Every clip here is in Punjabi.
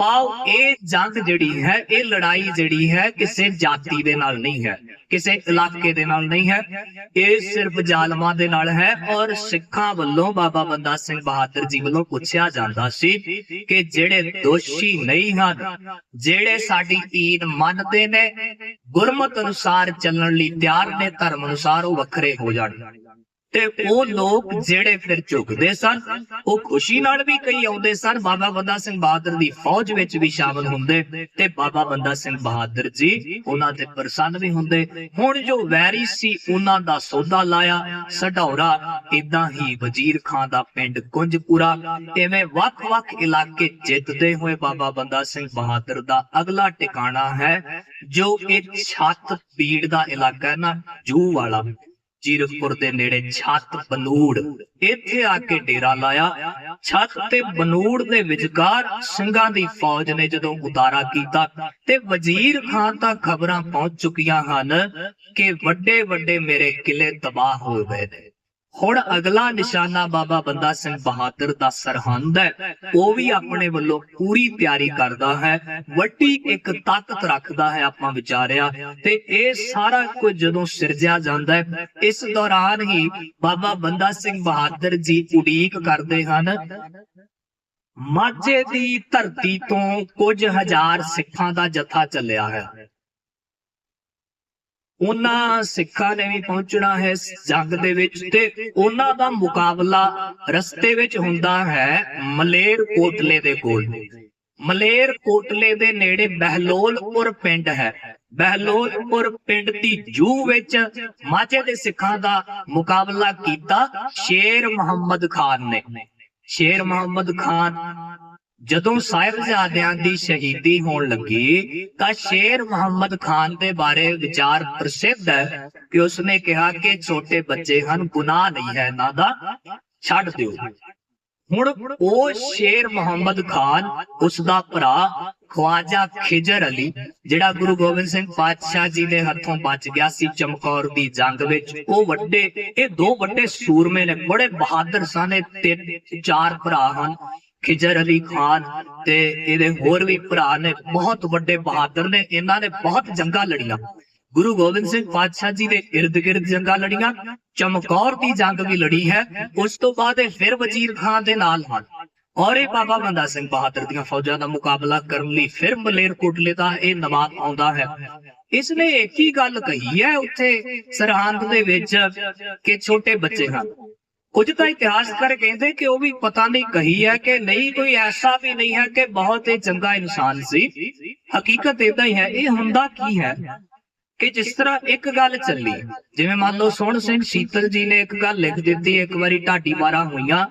ਆਓ ਇਹ ਜੰਗ ਜਿਹੜੀ ਹੈ, ਇਹ ਲੜਾਈ ਜਿਹੜੀ ਹੈ ਕਿਸੇ ਜਾਤੀ ਦੇ ਨਾਲ ਨਹੀਂ ਹੈ, ਕਿਸੇ ਇਲਾਕੇ ਦੇ ਨਾਲ ਨਹੀਂ ਹੈ। ਇਹ ਸਿਰਫ ਜ਼ਾਲਮਾਂ ਦੇ ਨਾਲ ਹੈ ਔਰ ਸਿੱਖਾਂ ਵੱਲੋਂ ਬਾਬਾ ਬੰਦਾ ਸਿੰਘ ਬਹਾਦਰ ਜੀ ਵੱਲੋਂ ਪੁੱਛਿਆ ਜਾਂਦਾ ਸੀ ਕਿ ਜਿਹੜੇ ਦੋਸ਼ੀ ਨਹੀਂ ਹਨ, ਜਿਹੜੇ ਸਾਡੀ ਈਦ ਮੰਨਦੇ ਨੇ, ਗੁਰਮਤ ਅਨੁਸਾਰ ਚੱਲਣ ਲਈ ਤਿਆਰ ਨੇ, ਧਰਮ ਅਨੁਸਾਰ ਉਹ ਵੱਖਰੇ ਹੋ ਜਾਣ। ਤੇ ਉਹ ਲੋਕ ਜਿਹੜੇ ਫਿਰ ਝੁਕਦੇ ਸਨ, ਉਹ ਖੁਸ਼ੀ ਨਾਲ ਵੀ ਕਈ ਆਉਂਦੇ ਸਨ। ਬਾਬਾ ਬੰਦਾ ਸਿੰਘ ਬਹਾਦਰ ਦੀ ਫੌਜ ਵਿੱਚ ਵੀ ਸ਼ਾਮਲ ਹੁੰਦੇ ਤੇ ਬਾਬਾ ਬੰਦਾ ਸਿੰਘ ਬਹਾਦਰ ਜੀ ਉਹਨਾਂ ਤੇ ਪ੍ਰਸੰਨ ਵੀ ਹੁੰਦੇ। ਹੁਣ ਜੋ ਵੈਰੀ ਸੀ, ਉਹਨਾਂ ਦਾ ਸੌਦਾ ਲਾਇਆ। ਸਢੌਰਾ ਇਦਾਂ ਹੀ ਵਜ਼ੀਰ ਖਾਨ ਦਾ ਪਿੰਡ ਕੁੰਜਪੁਰਾ ਐਵੇਂ ਵੱਖ-ਵੱਖ ਇਲਾਕੇ ਜਿੱਤਦੇ ਹੋਏ ਬਾਬਾ ਬੰਦਾ ਸਿੰਘ ਬਹਾਦਰ ਦਾ ਅਗਲਾ ਟਿਕਾਣਾ ਹੈ, ਜੋ ਇੱਕ ਛੱਤ ਪੀੜ ਦਾ ਇਲਾਕਾ ਹੈ ਨਾ ਜੂ ਵਾਲਾ। ਜੀਰਕਪੁਰ ਦੇ ਨੇੜੇ ਛੱਤ ਬਨੂੜ। ਇੱਥੇ ਆ ਕੇ ਡੇਰਾ ਲਾਇਆ। ਛੱਤ ਤੇ ਬਨੂੜ ਦੇ ਵਿਚਕਾਰ ਸਿੰਘਾਂ ਦੀ ਫੌਜ ਨੇ ਜਦੋਂ ਉਤਾਰਾ ਕੀਤਾ ਤੇ ਵਜ਼ੀਰ ਖਾਨ ਤੱਕ ਖਬਰਾਂ ਪਹੁੰਚ ਚੁੱਕੀਆਂ ਹਨ ਕਿ ਵੱਡੇ ਵੱਡੇ ਮੇਰੇ ਕਿਲੇ ਤਬਾਹ ਹੋ ਗਏ ਨੇ। ਹੁਣ ਅਗਲਾ ਨਿਸ਼ਾਨਾ ਬਾਬਾ ਬੰਦਾ ਸਿੰਘ ਬਹਾਦਰ ਦਾ ਸਰਹੰਦ ਹੈ। ਉਹ ਵੀ ਆਪਣੇ ਵੱਲੋਂ ਪੂਰੀ ਤਿਆਰੀ ਕਰਦਾ ਹੈ। ਵੱਡੀ ਇੱਕ ਤਾਕਤ ਰੱਖਦਾ ਹੈ ਆਪਾਂ ਵਿਚਾਰਿਆ। ਤੇ ਇਹ ਸਾਰਾ ਕੁਝ ਜਦੋਂ ਸਿਰਜਿਆ ਜਾਂਦਾ ਹੈ, ਇਸ ਦੌਰਾਨ ਹੀ ਬਾਬਾ ਬੰਦਾ ਸਿੰਘ ਬਹਾਦਰ ਜੀ ਉਡੀਕ ਕਰਦੇ ਹਨ। ਮਾਝੇ ਦੀ ਧਰਤੀ ਤੋਂ ਕੁਝ ਹਜ਼ਾਰ ਸਿੱਖਾਂ ਦਾ ਜਥਾ ਚੱਲਿਆ ਹੈ। ਉਹਨਾਂ ਸਿੱਖਾਂ ਨੇ ਵੀ ਪਹੁੰਚਣਾ ਹੈ ਜੰਗ ਦੇ ਵਿੱਚ ਤੇ ਉਹਨਾਂ ਦਾ ਮੁਕਾਬਲਾ ਰਸਤੇ ਵਿੱਚ ਹੁੰਦਾ ਹੈ ਮਲੇਰ ਕੋਟਲੇ ਦੇ ਕੋਲ। ਮਲੇਰ ਕੋਟਲੇ ਦੇ ਨੇੜੇ ਬਹਿਲੋਲਪੁਰ ਪਿੰਡ ਹੈ। ਬਹਿਲੋਲਪੁਰ ਪਿੰਡ ਦੀ ਜੂ ਵਿੱਚ ਮਾਝੇ ਦੇ ਸਿੱਖਾਂ ਦਾ ਮੁਕਾਬਲਾ ਕੀਤਾ ਸ਼ੇਰ ਮੁਹੰਮਦ ਖਾਨ ਨੇ। ਸ਼ੇਰ ਮੁਹੰਮਦ ਖਾਨ ਜਦੋਂ ਸਾਹਿਬਜ਼ਾਦਿਆਂ ਦੀ ਸ਼ਹੀਦੀ ਹੋਣ ਲੱਗੀ, ਤਾਂ ਸ਼ੇਰ ਮੁਹੰਮਦ ਖਾਨ ਦੇ ਬਾਰੇ ਵਿਚਾਰ ਪ੍ਰਸਿੱਧ ਹੈ ਕਿ ਉਸਨੇ ਕਿਹਾ ਕਿ ਛੋਟੇ ਬੱਚੇ ਹਨ, ਗੁਨਾਹ ਨਹੀਂ ਹੈ ਇਹਨਾਂ ਦਾ, ਛੱਡ ਦਿਓ। ਹੁਣ ਉਹ ਸ਼ੇਰ ਮੁਹੰਮਦ ਖਾਨ ਉਸ ਦਾ ਭਰਾ ਖਵਾਜਾ ਖਿਜਰ ਅਲੀ, ਜਿਹੜਾ ਗੁਰੂ ਗੋਬਿੰਦ ਸਿੰਘ ਪਾਤਸ਼ਾਹ ਜੀ ਦੇ ਹੱਥੋਂ ਬਚ ਗਿਆ ਸੀ ਚਮਕੌਰ ਦੀ ਜੰਗ ਵਿੱਚ, ਉਹ ਵੱਡੇ, ਇਹ ਦੋ ਵੱਡੇ ਸੂਰਮੇ ਨੇ, ਬੜੇ ਬਹਾਦਰ ਸਨ, ਇਹ ਤਿੰਨ, ਚਾਰ ਭਰਾ ਹਨ। ਖਿਜਰ ਅਲੀ ਖਾਨ ਤੇ ਇਹਦੇ ਹੋਰ ਵੀ ਭਰਾ ਨੇ, ਬਹੁਤ ਵੱਡੇ ਬਹਾਦਰ ਨੇ, ਇਹਨਾਂ ਨੇ ਬਹੁਤ ਜੰਗਾਂ ਲੜੀਆਂ। ਗੁਰੂ ਗੋਬਿੰਦ ਸਿੰਘ ਪਾਤਸ਼ਾਹ ਜੀ ਦੇ ird ਗਿਰਦ ਜੰਗਾਂ ਲੜੀਆਂ, ਚਮਕੌਰ ਦੀ ਜੰਗ ਵੀ ਲੜੀ ਹੈ, ਉਸ ਤੋਂ ਬਾਅਦ ਇਹ ਫਿਰ ਵਜ਼ੀਰ ਖਾਨ ਦੇ ਨਾਲ ਹਨ। ਔਰ ਇਹ ਬਾਬਾ ਬੰਦਾ ਸਿੰਘ ਬਹਾਦਰ ਦੀਆਂ ਫੌਜਾਂ ਦਾ ਮੁਕਾਬਲਾ ਕਰਨ ਲਈ ਫਿਰ ਮਲੇਰਕੋਟਲੇ ਦਾ ਇਹ ਨਵਾਬ ਆਉਂਦਾ ਹੈ। ਇਸ ਨੇ ਇੱਕ ਹੀ ਗੱਲ ਕਹੀ ਹੈ, ਉੱਥੇ ਸਰਹੰਦ ਦੇ ਵਿੱਚ ਕਿ ਛੋਟੇ ਬੱਚੇ ਹਨ। ਕੁਝ ਤਾਂ ਇਤਿਹਾਸਕਾਰ ਕਹਿੰਦੇ ਕਿ ਉਹ ਵੀ ਪਤਾ ਨਹੀਂ ਕਹੀ ਹੈ ਕਿ ਨਹੀਂ, ਕੋਈ ਐਸਾ ਵੀ ਨਹੀਂ ਹੈ ਕਿ ਬਹੁਤ ਹੀ ਚੰਗਾ ਇਨਸਾਨ ਸੀ। ਹਕੀਕਤ ਇਦਾਂ ਹੀ ਹੈ, ਇਹ ਹੁੰਦਾ ਕੀ ਹੈ? ਕਿ ਜਿਸ ਤਰ੍ਹਾਂ ਇੱਕ ਗੱਲ ਚੱਲੀ, ਜਿਵੇਂ ਮੰਨ ਲਓ ਸੋਹਣ ਸਿੰਘ ਸ਼ੀਤਲ ਜੀ ਨੇ ਇੱਕ ਗੱਲ ਲਿਖ ਦਿੱਤੀ, ਇੱਕ ਵਾਰੀ ਢਾਡੀ ਵਾਰਾਂ ਹੋਈਆਂ,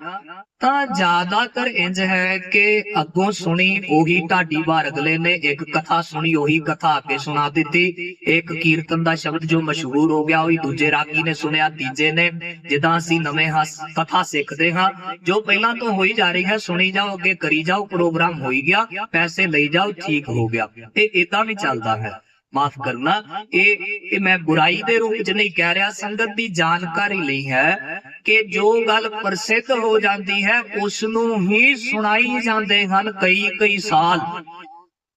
ਤਾਂ ਜ਼ਿਆਦਾਤਰ ਇੰਜ ਹੈ ਕਿ ਅੱਗੋਂ ਸੁਣੀ ਉਹੀ ਢਾਡੀ ਵਾਰ ਅਗਲੇ ਨੇ, ਇੱਕ ਕਥਾ ਸੁਣੀ, ਉਹੀ ਕਥਾ ਅੱਗੇ ਸੁਣਾ ਦਿੱਤੀ, ਇੱਕ ਕੀਰਤਨ ਦਾ ਸ਼ਬਦ ਜੋ ਮਸ਼ਹੂਰ ਹੋ ਗਿਆ, ਉਹੀ ਦੂਜੇ ਰਾਗੀ ਨੇ ਸੁਣਿਆ, ਤੀਜੇ ਨੇ, ਜਿੱਦਾਂ ਅਸੀਂ ਨਵੇਂ ਹੱਸ, ਕਥਾ ਸਿੱਖਦੇ ਹਾਂ, ਜੋ ਪਹਿਲਾਂ ਤੋਂ ਹੋਈ ਜਾ ਰਹੀ ਹੈ, ਸੁਣੀ ਜਾਓ, ਅੱਗੇ ਕਰੀ ਜਾਓ, ਪ੍ਰੋਗਰਾਮ ਹੋਈ ਗਿਆ, ਪੈਸੇ ਲਈ ਜਾਓ, ਠੀਕ ਹੋ ਗਿਆ, ਇਹ ਇਦਾਂ ਵੀ ਚੱਲਦਾ ਹੈ। ਮਾਫ ਕਰਨਾ, ਇਹ ਇਹ ਮੈਂ ਬੁਰਾਈ ਦੇ ਰੂਪ ਵਿੱਚ ਨਹੀਂ ਕਹਿ ਰਿਹਾ, ਸੰਗਤ ਦੀ ਜਾਣਕਾਰੀ ਲਈ ਹੈ ਕਿ ਜੋ ਗੱਲ ਪ੍ਰਸਿੱਧ ਹੋ ਜਾਂਦੀ ਹੈ ਉਸ ਨੂੰ ਹੀ ਸੁਣਾਈ ਜਾਂਦੇ ਹਨ ਕਈ ਕਈ ਸਾਲ।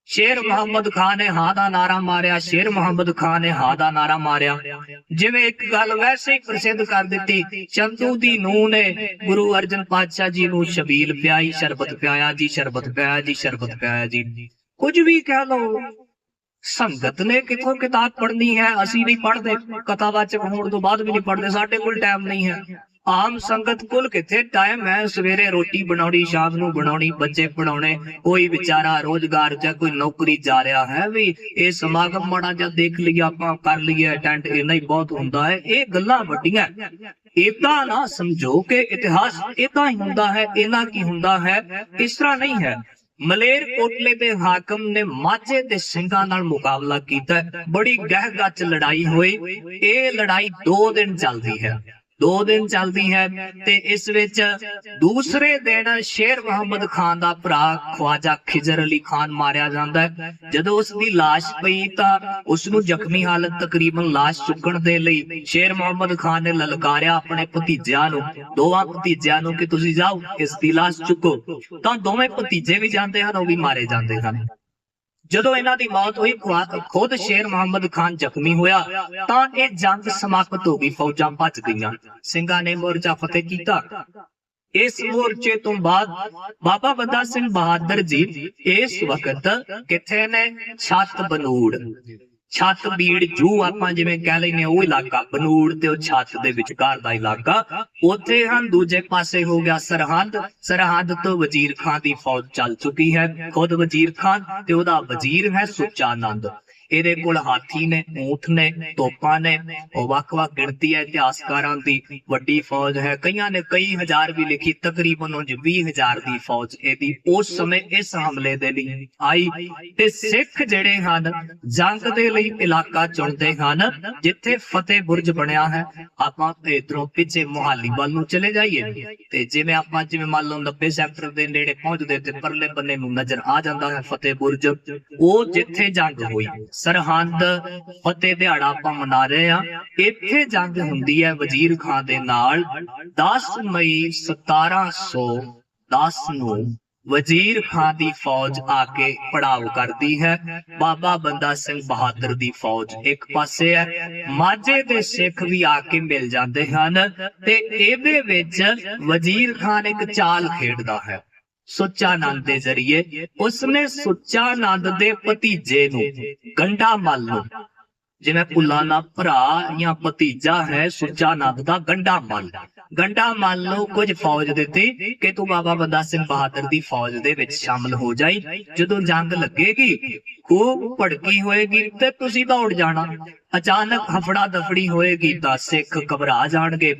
ਸ਼ੇਰ ਮੁਹੰਮਦ ਖਾਨ ਨੇ ਹਾਂ ਦਾ ਨਾਰਾ ਮਾਰਿਆ, ਸ਼ੇਰ ਮੁਹੰਮਦ ਖਾਨ ਨੇ ਹਾਂ ਦਾ ਨਾਰਾ ਮਾਰਿਆ। ਜਿਵੇਂ ਇੱਕ ਗੱਲ ਵੈਸੇ ਹੀ ਪ੍ਰਸਿੱਧ ਕਰ ਦਿੱਤੀ, ਚੰਦੂ ਦੀ ਨੂੰਹ ਨੇ ਗੁਰੂ ਅਰਜਨ ਪਾਤਸ਼ਾਹ ਜੀ ਨੂੰ ਸ਼ਬੀਲ ਪਿਆਈ, ਸ਼ਰਬਤ ਪਿਆਇਆ ਜੀ, ਸ਼ਰਬਤ ਪਿਆਇਆ ਜੀ, ਸ਼ਰਬਤ ਪਿਆਇਆ ਜੀ। ਕੁਝ ਵੀ ਕਹਿ ਲਓ ਸੰਗਤ ਨੇ ਕਿੱਥੋਂ ਕਿਤਾਬ ਪੜ੍ਹਨੀ ਹੈ? ਅਸੀਂ ਨਹੀਂ ਪੜ੍ਹਦੇ। ਕਥਾਵਾਚਕ ਹੋਣ ਤੋਂ ਬਾਅਦ ਵੀ ਨਹੀਂ ਪੜ੍ਹਦੇ। ਸਾਡੇ ਕੋਲ ਟਾਈਮ ਨਹੀਂ ਹੈ। ਆਮ ਸੰਗਤ ਕੋਲ ਕਿੱਥੇ ਟਾਈਮ ਹੈ? ਸਵੇਰੇ ਰੋਟੀ ਬਣਾਉਣੀ, ਸ਼ਾਮ ਨੂੰ ਬਣਾਉਣੀ, ਬੱਚੇ ਪੜਾਉਣੇ ਕੋਈ ਵਿਚਾਰਾ ਰੋਜ਼ਗਾਰ ਜਾਂ ਕੋਈ ਨੌਕਰੀ ਜਾ ਰਿਹਾ ਹੈ ਵੀ ਇਹ ਸਮਾਗਮ ਮਾੜਾ ਜਾਂ ਦੇਖ ਲਈਏ, ਆਪਾਂ ਕਰ ਲਈਏ ਅਟੈਂਡ ਇੰਨਾ ਹੀ ਬਹੁਤ ਹੁੰਦਾ ਹੈ। ਇਹ ਗੱਲਾਂ ਵੱਡੀਆਂ ਇਦਾਂ ਨਾ ਸਮਝੋ ਕਿ ਇਤਿਹਾਸ ਇਦਾਂ ਹੀ ਹੁੰਦਾ ਹੈ। ਇਹਨਾਂ ਕੀ ਹੁੰਦਾ ਹੈ? ਇਸ ਤਰ੍ਹਾਂ ਨਹੀਂ ਹੈ। ਮਲੇਰ ਕੋਟਲੇ ਦੇ ਹਾਕਮ ਨੇ ਮਾਝੇ ਦੇ ਸਿੰਘਾਂ ਨਾਲ ਮੁਕਾਬਲਾ ਕੀਤਾ। ਬੜੀ ਗਹਿ ਲੜਾਈ ਹੋਈ। ਇਹ ਲੜਾਈ 2 ਦਿਨ ਚੱਲਦੀ ਹੈ। ਦੋ ਦਿਨ ਚੱਲਦੀ ਹੈ ਤੇ ਇਸ ਵਿੱਚ ਦੂਸਰੇ ਦਿਨ ਸ਼ੇਰ ਮੁਹੰਮਦ ਖਾਨ ਦਾ ਭਰਾ ਖਵਾਜਾ ਖਿਜ਼ਰ ਅਲੀ ਖਾਨ ਮਾਰਿਆ ਜਾਂਦਾ ਹੈ ਜਦੋਂ ਉਸ ਦੀ লাশ ਪਈ ਤਾਂ ਉਸ ਨੂੰ ਜ਼ਖਮੀ ਹਾਲਤ ਤਕਰੀਬਨ লাশ ਚੁੱਕਣ ਦੇ ਲਈ ਸ਼ੇਰ ਮੁਹੰਮਦ ਖਾਨ ਨੇ ਲਲਕਾਰਿਆ ਆਪਣੇ ਭਤੀਜਿਆਂ ਨੂੰ ਦੋਵਾਂ ਭਤੀਜਿਆਂ ਨੂੰ ਕਿ ਤੁਸੀਂ ਜਾਓ ਇਸ ਦੀ লাশ ਚੁੱਕੋ ਤਾਂ ਦੋਵੇਂ ਭਤੀਜੇ ਵੀ ਜਾਂਦੇ ਹਨ ਉਹ ਵੀ ਮਾਰੇ ਜਾਂਦੇ ਹਨ ਜਦੋਂ ਇਹਨਾਂ ਦੀ ਮੌਤ ਹੋਈ ਖੁਦ ਸ਼ੇਰ ਮੁਹੰਮਦ ਖਾਨ ਜ਼ਖਮੀ ਹੋਇਆ, ਤਾਂ ਇਹ ਜੰਗ ਸਮਾਪਤ ਹੋ ਗਈ, ਫੌਜਾਂ ਭੱਜ ਗਈਆਂ। ਸਿੰਘਾਂ ਨੇ ਮੋਰਚਾ ਫਤਿਹ ਕੀਤਾ। ਇਸ ਮੋਰਚੇ ਤੋਂ ਬਾਅਦ ਬਾਬਾ ਬੰਦਾ ਸਿੰਘ ਬਹਾਦਰ ਜੀ ਇਸ ਵਕਤ ਕਿੱਥੇ ਨੇ? ਛੱਤ ਬਨੂੜ। ਛੱਤ ਬੀੜ ਜੂ ਆਪਾਂ ਜਿਵੇਂ ਕਹਿ ਲੈਨੇ ਉਹ ਇਲਾਕਾ, ਬਨੂੜ ਤੇ ਉਹ ਛੱਤ ਦੇ ਵਿਚਕਾਰ ਦਾ ਇਲਾਕਾ। ਉੱਥੇ ਹਨ, ਦੂਜੇ ਪਾਸੇ ਹੋ ਗਿਆ ਸਰਹੰਦ। ਸਰਹੰਦ ਤੋਂ ਵਜ਼ੀਰ ਖਾਨ ਦੀ ਫੌਜ ਚੱਲ ਚੁੱਕੀ ਹੈ। ਖੁਦ ਵਜ਼ੀਰ ਖਾਨ ਤੇ ਉਹਦਾ ਵਜ਼ੀਰ ਹੈ ਸੁੱਚਾ ਆਨੰਦ। ਇਹਦੇ ਕੋਲ ਹਾਥੀ ਨੇ ਊਠ ਨੇ, ਤੋਪਾਂ ਨੇ, ਉਹ ਵੱਖ-ਵੱਖ ਗਿਣਤੀ ਹੈ ਇਤਿਹਾਸਕਾਰਾਂ ਦੀ, ਵੱਡੀ ਫੌਜ ਹੈ। ਕਈਆਂ ਨੇ ਕਈ ਹਜ਼ਾਰ ਵੀ ਲਿਖੀ, ਤਕਰੀਬਨ ਉਂਝ 20000 ਦੀ ਫੌਜ ਇਹਦੀ। ਉਸ ਸਮੇਂ ਇਸ ਹਮਲੇ ਦੇ ਲਈ ਆਈ ਤੇ ਸਿੱਖ ਜਿਹੜੇ ਹਨ, ਜੰਗ ਦੇ ਲਈ ਇਲਾਕਾ ਚੁਣਦੇ ਹਨ, ਜਿੱਥੇ ਫਤਿਹ ਬੁਰਜ ਬਣਿਆ ਹੈ। ਆਪਾਂ ਇਧਰੋਂ ਪਿੱਛੇ ਮੁਹਾਲੀ ਵੱਲ ਨੂੰ ਚਲੇ ਜਾਈਏ ਤੇ ਜਿਵੇਂ ਆਪਾਂ, ਜਿਵੇਂ ਮੰਨ ਲਓ 90 ਸੈਕਟਰ ਦੇ ਨੇੜੇ ਪਹੁੰਚਦੇ ਤੇ ਪਰਲੇ ਬੰਨੇ ਨੂੰ ਨਜ਼ਰ ਆ ਜਾਂਦਾ ਹੈ ਫਤਿਹ ਬੁਰਜ, ਉਹ ਜਿੱਥੇ ਜੰਗ ਹੋਈ। ਸਰਹੰਦ ਫਤਿਹ ਦਿਹਾੜਾ ਆਪਾਂ ਮਨਾ ਰਹੇ ਆ ਇੱਥੇ ਜੰਗ ਹੁੰਦੀ ਹੈ ਵਜ਼ੀਰ ਖਾਨ ਦੇ ਨਾਲ। 10 ਮਈ 1710 ਨੂੰ ਵਜ਼ੀਰ ਖਾਨ ਦੀ ਫੌਜ ਆ ਕੇ ਪੜਾਵ ਕਰਦੀ ਹੈ। ਬਾਬਾ ਬੰਦਾ ਸਿੰਘ ਬਹਾਦਰ ਦੀ ਫੌਜ ਇੱਕ ਪਾਸੇ ਹੈ। ਮਾਝੇ ਦੇ ਸਿੱਖ ਵੀ ਆ ਕੇ ਮਿਲ ਜਾਂਦੇ ਹਨ ਤੇ ਇਹਦੇ ਵਿੱਚ ਵਜ਼ੀਰ ਖਾਨ ਇੱਕ ਚਾਲ ਖੇਡਦਾ ਹੈ। ਸੁੱਚਾ ਆਨੰਦ ਦੇ ਜ਼ਰੀਏ ਉਸਨੇ ਸੁੱਚਾ ਆਨੰਦ ਦੇ ਭਤੀਜੇ ਨੂੰ ਗੰਡਾ ਮੱਲ ਨੂੰ ਜਿਵੇਂ ਪੁੱਲਾ ਦਾ ਭਰਾ ਜਾਂ ਭਤੀਜਾ ਹੈ ਸੁੱਚਾ ਆਨੰਦ ਦਾ ਗੰਡਾ ਮੱਲ ਗੰਡਾ ਮੱਲ ਨੂੰ ਕੁਝ ਫੌਜ ਦਿੱਤੀ ਕਿ ਤੂੰ ਬਾਬਾ ਬੰਦਾ ਸਿੰਘ ਬਹਾਦਰ ਦੀ ਫੌਜ ਦੇ ਵਿੱਚ ਸ਼ਾਮਲ ਹੋ ਜਾਈ। ਜਦੋਂ ਜੰਗ ਲੱਗੇਗੀ ਉਹ ਭੜਕੀ ਹੋਏਗੀ ਤੇ ਤੁਸੀਂ ਦੌੜ ਜਾਣਾ। ਅਚਾਨਕ ਹਫੜਾ ਦਫੜੀ ਹੋਏਗੀ ਤਾਂ ਸਿੱਖ ਘਬਰਾ ਜਾਣਗੇ।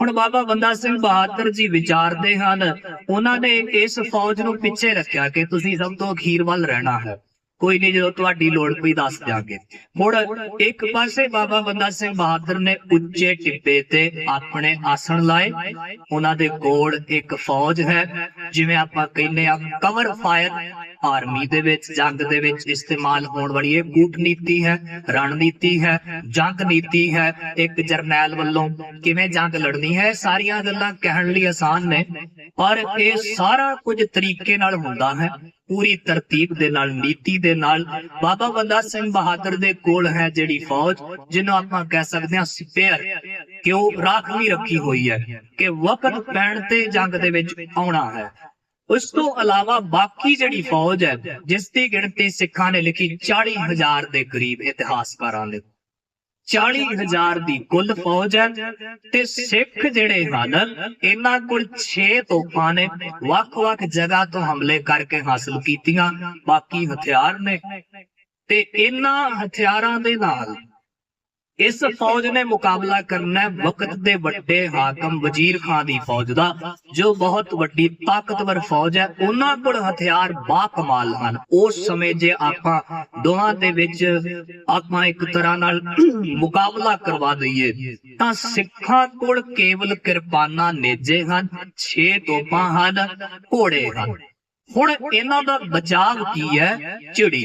ਹੁਣ ਬਾਬਾ ਬੰਦਾ ਸਿੰਘ ਬਹਾਦਰ ਜੀ ਵਿਚਾਰਦੇ ਹਨ, ਉਹਨਾਂ ਨੇ ਇਸ ਫੌਜ ਨੂੰ ਪਿੱਛੇ ਰੱਖਿਆ ਕਿ ਤੁਸੀਂ ਸਭ ਤੋਂ ਅਖੀਰ ਵੱਲ ਰਹਿਣਾ ਹੈ। ਕੋਈ ਨਹੀਂ, ਜਦੋਂ ਤੁਹਾਡੀ ਲੋੜ ਪਈ ਦੱਸ ਜਾਗੇ ਹੁਣ ਇੱਕ ਪਾਸੇ ਬਾਬਾ ਬੰਦਾ ਸਿੰਘ ਬਹਾਦਰ ਨੇ ਉੱਚੇ ਟਿੱਬੇ ਤੇ ਆਪਣੇ ਆਸਣ ਲਾਏ। ਉਹਨਾਂ ਦੇ ਕੋਲ ਇੱਕ ਫੌਜ ਹੈ, ਜਿਵੇਂ ਆਪਾਂ ਕਹਿੰਦੇ ਆ ਕਵਰ ਫਾਇਰ ਆਰਮੀ ਦੇ ਵਿੱਚ, ਜੰਗ ਦੇ ਵਿੱਚ ਇਸਤੇਮਾਲ ਹੋਣ ਵਾਲੀ ਇਹ ਕੂਟਨੀਤੀ ਹੈ, ਰਣਨੀਤੀ ਹੈ, ਜੰਗ ਨੀਤੀ ਹੈ। ਇੱਕ ਜਰਨੈਲ ਵੱਲੋਂ ਕਿਵੇਂ ਜੰਗ ਲੜਨੀ ਹੈ, ਇਹ ਸਾਰੀਆਂ ਗੱਲਾਂ ਕਹਿਣ ਲਈ ਆਸਾਨ ਨੇ, ਪਰ ਇਹ ਸਾਰਾ ਕੁਝ ਤਰੀਕੇ ਨਾਲ ਹੁੰਦਾ ਹੈ। ਪੂਰੀ ਤਰਤੀਬ ਦੇ ਨਾਲ, ਨੀਤੀ ਦੇ ਨਾਲ। ਬਾਬਾ ਬੰਦਾ ਸਿੰਘ ਬਹਾਦਰ ਦੇ ਕੋਲ ਹੈ ਜਿਹੜੀ ਫੌਜ, ਜਿਹਨੂੰ ਆਪਾਂ ਕਹਿ ਸਕਦੇ ਹਾਂ ਸਪੇਅਰ, ਕਿ ਉਹ ਰਾਖਵੀ ਰੱਖੀ ਹੋਈ ਹੈ, ਕਿ ਵਕਤ ਪੈਣ ਤੇ ਜੰਗ ਦੇ ਵਿੱਚ ਆਉਣਾ ਹੈ। ਉਸ ਤੋਂ ਇਲਾਵਾ ਬਾਕੀ ਜਿਹੜੀ ਫੌਜ ਹੈ, ਜਿਸ ਦੀ ਗਿਣਤੀ ਸਿੱਖਾਂ ਨੇ ਲਿਖੀ 40000 ਦੇ ਕਰੀਬ ਇਤਿਹਾਸਕਾਰਾਂ ਨੇ। 40000 ਦੀ ਕੁੱਲ ਫੌਜ ਹੈ ਤੇ ਸਿੱਖ ਜਿਹੜੇ ਹਨ, ਇਹਨਾਂ ਕੋਲ 6 ਤੋਪਾਂ ਨੇ ਵੱਖ-ਵੱਖ ਜਗ੍ਹਾ ਤੋਂ ਹਮਲੇ ਕਰਕੇ ਹਾਸਲ ਕੀਤੀਆਂ, ਬਾਕੀ ਹਥਿਆਰ ਨੇ ਤੇ ਇਹਨਾਂ ਹਥਿਆਰਾਂ ਦੇ ਨਾਲ ਇਸ ਫੌਜ ਨੇ ਮੁਕਾਬਲਾ ਕਰਨਾ ਵਕਤ ਦੇ ਵੱਡੇ ਹਾਕਮ ਵਜ਼ੀਰ ਖਾਨ ਦੀ ਫੌਜ ਦਾ, ਜੋ ਬਹੁਤ ਵੱਡੀ ਤਾਕਤਵਰ ਫੌਜ ਹੈ। ਉਹਨਾਂ ਕੋਲ ਹਥਿਆਰ ਬਾ ਕਮਾਲ ਹਨ। ਉਸ ਸਮੇਂ ਜੇ ਆਪਾਂ ਦੋਹਾਂ ਦੇ ਵਿੱਚ ਆਪਾਂ ਇੱਕ ਤਰ੍ਹਾਂ ਨਾਲ ਮੁਕਾਬਲਾ ਕਰਵਾ ਦਈਏ, ਤਾਂ ਸਿੱਖਾਂ ਕੋਲ ਕੇਵਲ ਕਿਰਪਾਨਾਂ ਨੇਜੇ ਹਨ 6 ਤੋਪਾਂ ਹਨ, ਘੋੜੇ ਹਨ। ਹੁਣ ਇਹਨਾਂ ਦਾ ਬਚਾਵ ਕੀ ਹੈ? ਚਿੜੀ।